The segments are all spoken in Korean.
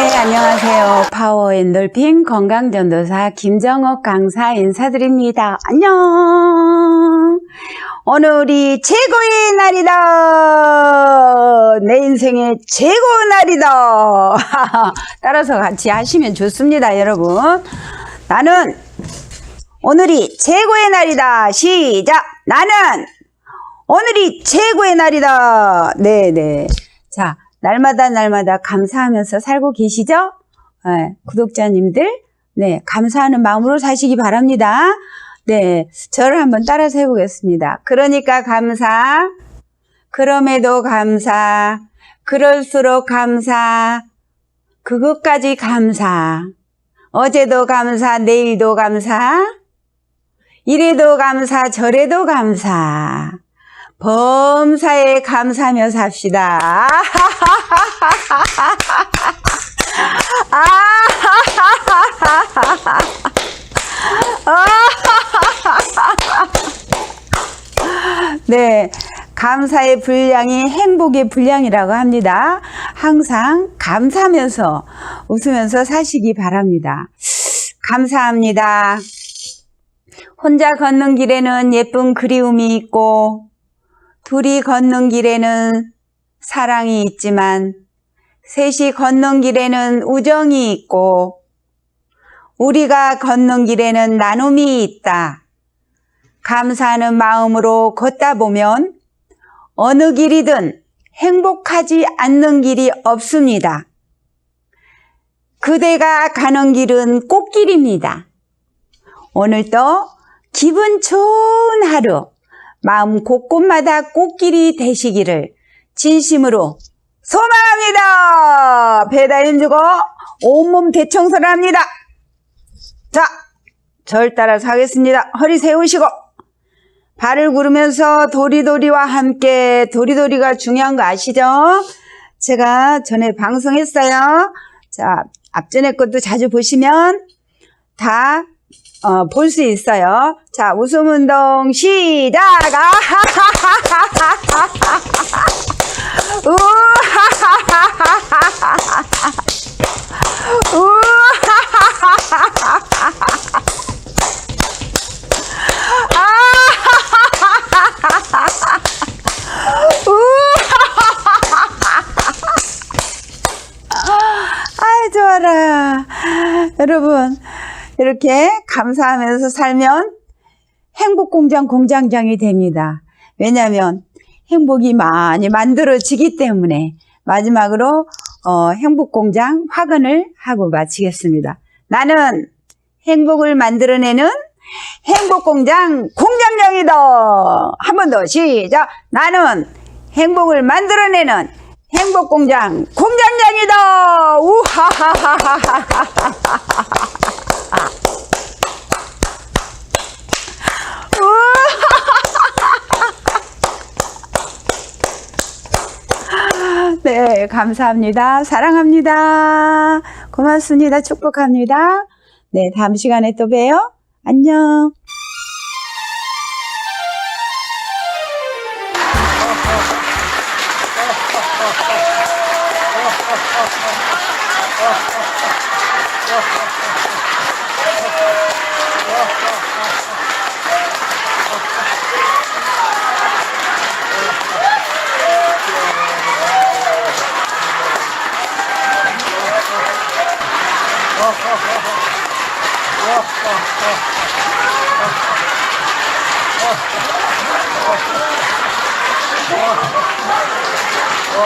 안녕하세요. 파워 엔돌핀 건강전도사 김정옥 강사 인사드립니다. 안녕. 오늘이 최고의 날이다. 내 인생의 최고 날이다. 따라서 같이 하시면 좋습니다, 여러분. 나는 오늘이 최고의 날이다. 시작. 나는 오늘이 최고의 날이다. 네네. 자, 날마다 날마다 감사하면서 살고 계시죠? 네, 구독자님들, 네, 감사하는 마음으로 사시기 바랍니다. 네, 저를 한번 따라서 해보겠습니다. 그러니까 감사, 그럼에도 감사, 그럴수록 감사, 그것까지 감사, 어제도 감사, 내일도 감사, 이래도 감사, 저래도 감사. 범사에 감사하며 삽시다. 네. 감사의 분량이 행복의 분량이라고 합니다. 항상 감사하면서 웃으면서 사시기 바랍니다. 감사합니다. 혼자 걷는 길에는 예쁜 그리움이 있고, 둘이 걷는 길에는 사랑이 있지만, 셋이 걷는 길에는 우정이 있고, 우리가 걷는 길에는 나눔이 있다. 감사하는 마음으로 걷다 보면 어느 길이든 행복하지 않는 길이 없습니다. 그대가 가는 길은 꽃길입니다. 오늘도 기분 좋은 하루, 마음 곳곳마다 꽃길이 되시기를 진심으로 소망합니다. 배달 힘주고 온몸 대청소를 합니다. 자, 절 따라서 하겠습니다. 허리 세우시고 발을 구르면서 도리도리와 함께 도리도리가 중요한 거 아시죠? 제가 전에 방송했어요. 자, 앞전에 것도 자주 보시면 다 어, 볼 수 있어요. 자, 웃음 운동 시작! 아이, 좋아라. 여러분, 이렇게 감사하면서 살면 행복 공장 공장장이 됩니다. 왜냐하면 행복이 많이 만들어지기 때문에 마지막으로 어, 행복 공장 화근을 하고 마치겠습니다. 나는 행복을 만들어내는 행복 공장 공장장이다. 한 번 더 시작. 나는 행복을 만들어내는 행복 공장 공장장이다. 우하하하하하. 네, 감사합니다. 사랑합니다. 고맙습니다. 축복합니다. 네, 다음 시간에 또 봬요. 안녕.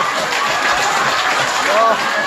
어,